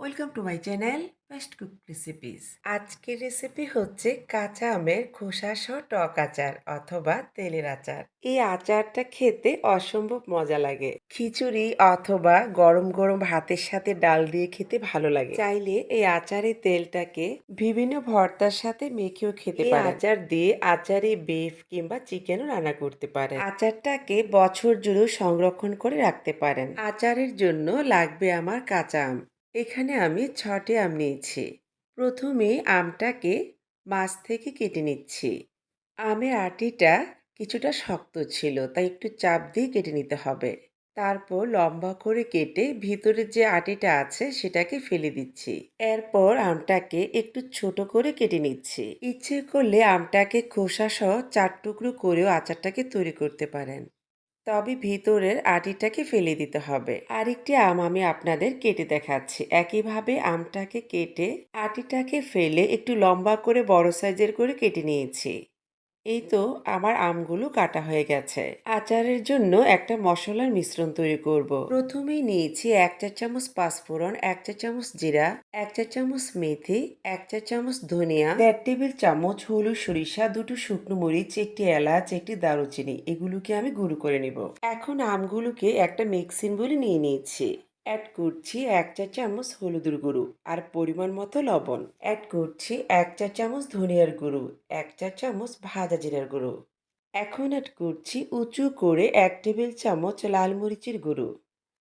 Welcome to my channel best cook recipes আজকের recipe হচ্ছে কাঁচা আমের খোসা সহ টক আচার অথবা তেলের আচার। এই আচারটা খেতে অসম্ভব মজা লাগে। খিচুড়ি অথবা গরম গরম ভাতের সাথে ডাল দিয়ে খেতে ভালো লাগে। চাইলে এই আচারের তেলটাকে বিভিন্ন ভর্তার সাথে মেখেও খেতে পারে আচার দিয়ে আচারে বিফ কিংবা চিকেনও রান্না করতে পারেন। আচারটাকে বছর জুড়েও সংরক্ষণ করে রাখতে পারেন। আচারের জন্য লাগবে আমার কাঁচা আম। এখানে আমি ছটি আম নিয়েছি। প্রথমে আমটাকে মাছ থেকে কেটে নিচ্ছি। আমের আটিটা কিছুটা শক্ত ছিল, তাই একটু চাপ দিয়ে কেটে নিতে হবে। তারপর লম্বা করে কেটে ভিতরে যে আটিটা আছে সেটাকে ফেলে দিচ্ছি। এরপর আমটাকে একটু ছোট করে কেটে নিচ্ছি। ইচ্ছে করলে আমটাকে খোসা সহ চার টুকরো করেও আচারটাকে তৈরি করতে পারেন। তবে ভিতরের আটিটাকে ফেলে দিতে হবে। আরেকটি আম আমি আপনাদের কেটে দেখাচ্ছি। একইভাবে আমটাকে কেটে আটিটাকে ফেলে একটু লম্বা করে, বড় সাইজের করে কেটে নিয়েছি। এই তো আমার আমগুলো কাটা হয়ে গেছে। আচারের জন্য একটা মশলার মিশ্রণ তৈরি করব। প্রথমেই নিয়েছি এক চা চামচ পাঁচফোড়ন, এক চা চামচ জিরা, এক চা চামচ মেথি, এক চা চামচ ধনিয়া, দেড় টেবিল চামচ হলুদ সরিষা, দুটো শুকনো মরিচ, একটি এলাচ, একটি দারুচিনি, এগুলোকে আমি গুঁড়ো করে নিব। এখন আমগুলোকে একটা মিক্সিং বলে নিয়ে নিয়েছি। অ্যাড করছি এক চা চামচ হলুদের গুঁড়ো আর পরিমাণ মতো লবণ। অ্যাড করছি এক চা চামচ ধনিয়ার গুঁড়ো, এক চা চামচ ভাজা জিরার গুঁড়ো। এখন অ্যাড করছি উঁচু করে এক টেবিল চামচ লাল মরিচের গুঁড়ো।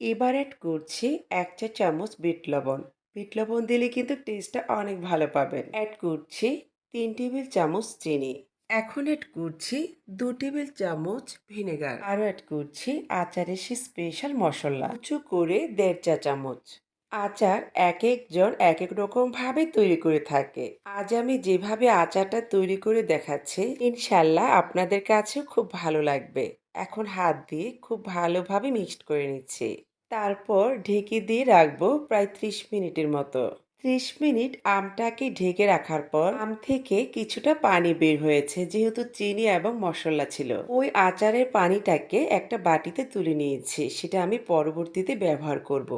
এবার অ্যাড করছি এক চা চামচ বিট লবণ। বিট লবণ দিলে কিন্তু টেস্টটা অনেক ভালো পাবেন। অ্যাড করছি তিন টেবিল চামচ চিনি। এখন অ্যাড করছি দু টেবিল চামচ ভিনেগার আরও অ্যাড করছি আচারের সে স্পেশাল মশলা। উঁচু করে দেড় চা চামচ। আচার এক একজন এক এক রকম ভাবে তৈরি করে থাকে। আজ আমি যেভাবে আচারটা তৈরি করে দেখাচ্ছি ইনশাল্লাহ আপনাদের কাছেও খুব ভালো লাগবে। এখন হাত দিয়ে খুব ভালোভাবে মিক্সড করে নিচ্ছি। তারপর ঢেকে দিয়ে রাখব প্রায় ত্রিশ মিনিটের মতো। ত্রিশ মিনিট আমটাকে ঢেকে রাখার পর আম থেকে কিছুটা পানি বের হয়েছে, যেহেতু চিনি এবং মশলা ছিল। ওই আচারের পানিটাকে একটা বাটিতে তুলে নিয়েছি, সেটা আমি পরবর্তীতে ব্যবহার করব।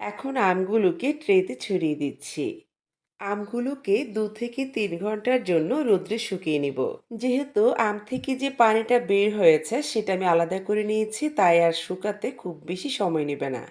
এখন আমগুলোকে ট্রেতে ছড়িয়ে দিচ্ছি। আমগুলোকে দু থেকে তিন ঘণ্টার জন্য রোদ্রে শুকিয়ে নিব। যেহেতু আম থেকে যে পানিটা বের হয়েছে, সেটা আমি আলাদা করে নিয়েছি, তাই আর শুকাতে খুব বেশি সময় নেবে না।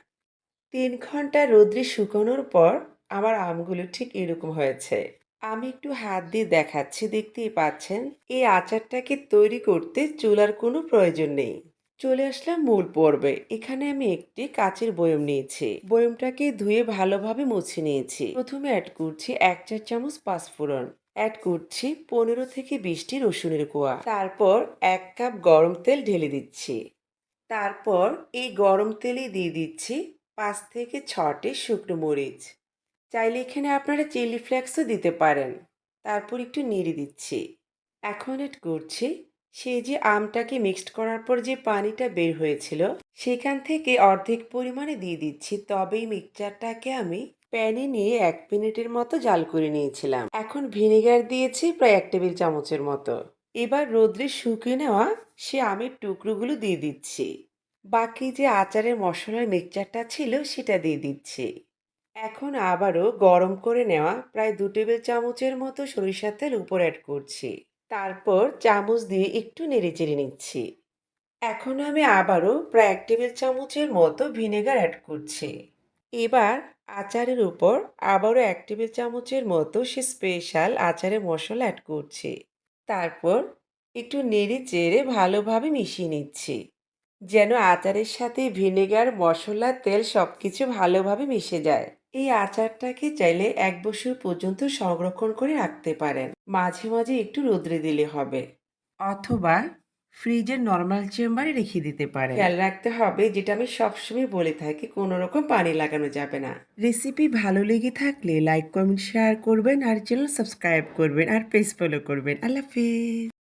তিন ঘণ্টা রোদ্রে শুকানোর পর আমার আমগুলো ঠিক এরকম হয়েছে। আমি একটু হাত দিয়ে দেখাচ্ছি, দেখতেই পাচ্ছেন। এই আচারটাকে তৈরি করতে চুলার কোনো প্রয়োজন নেই। চলে আসলাম মূল পর্বে। এখানে আমি একটি কাচের বয়ম নিয়েছি। বয়মটাকে ধুয়ে ভালোভাবে মুছে নিয়েছি। প্রথমে অ্যাড করছি এক চার চামচ পাঁচফোড়ন। অ্যাড করছি পনেরো থেকে বিশটি রসুনের কোয়া। তারপর এক কাপ গরম তেল ঢেলে দিচ্ছি। তারপর এই গরম তেলে দিয়ে দিচ্ছি পাঁচ থেকে ছটি শুকনো মরিচ। চাইলে এখানে আপনারা চিলি ফ্লেক্সও দিতে পারেন। তারপর একটু নেড়ে দিচ্ছি। এখন এড করছি। সেই যে আমটাকে মিক্সড করার পর যে পানিটা বের হয়েছিল, সেখান থেকে অর্ধেক পরিমাণে দিয়ে দিচ্ছি। তবে এই মিক্সচারটাকে আমি প্যানে নিয়ে এক মিনিটের মতো জাল করে নিয়েছিলাম। এখন ভিনেগার দিয়েছি প্রায় এক টেবিল চামচের মতো। এবার রোদ্রে শুকিয়ে নেওয়া সে আমের টুকরোগুলো দিয়ে দিচ্ছি। বাকি যে আচারের মশলার মিক্সচারটা ছিল, সেটা দিয়ে দিচ্ছি। এখন আবারও গরম করে নেওয়া প্রায় দু টেবিল চামচের মতো সরিষার তেল উপর অ্যাড করছি। তারপর চামচ দিয়ে একটু নেড়ে চেড়ে নিচ্ছি। এখন আমি আবারও প্রায় এক টেবিল চামচের মতো ভিনেগার অ্যাড করছি। এবার আচারের উপর আবারও এক টেবিল চামচের মতো সে স্পেশাল আচারের মশলা অ্যাড করছি। তারপর একটু নেড়ে চেড়ে ভালোভাবে মিশিয়ে নিচ্ছি। যেন আচারের সাথে ভিনেগার, মশলা, তেল সব কিছু ভালোভাবে মিশে যায়। এই আচারটাকে চাইলে এক বছর পর্যন্ত সংরক্ষণ করে রাখতে পারেন। মাঝে মাঝে একটু রোদ্রে দিলে হবে। অথবা ফ্রিজের নর্মাল চেম্বারে রেখে দিতে পারে খেয়াল রাখতে হবে যেটা আমি সবসময় বলে থাকি কোনো রকম পানি লাগানো যাবে না। রেসিপি ভালো লেগে থাকলে লাইক কমেন্ট শেয়ার করবেন আর চ্যানেল সাবস্ক্রাইব করবেন আর পেজ ফলো করবেন। আল্লাহ হাফিজ।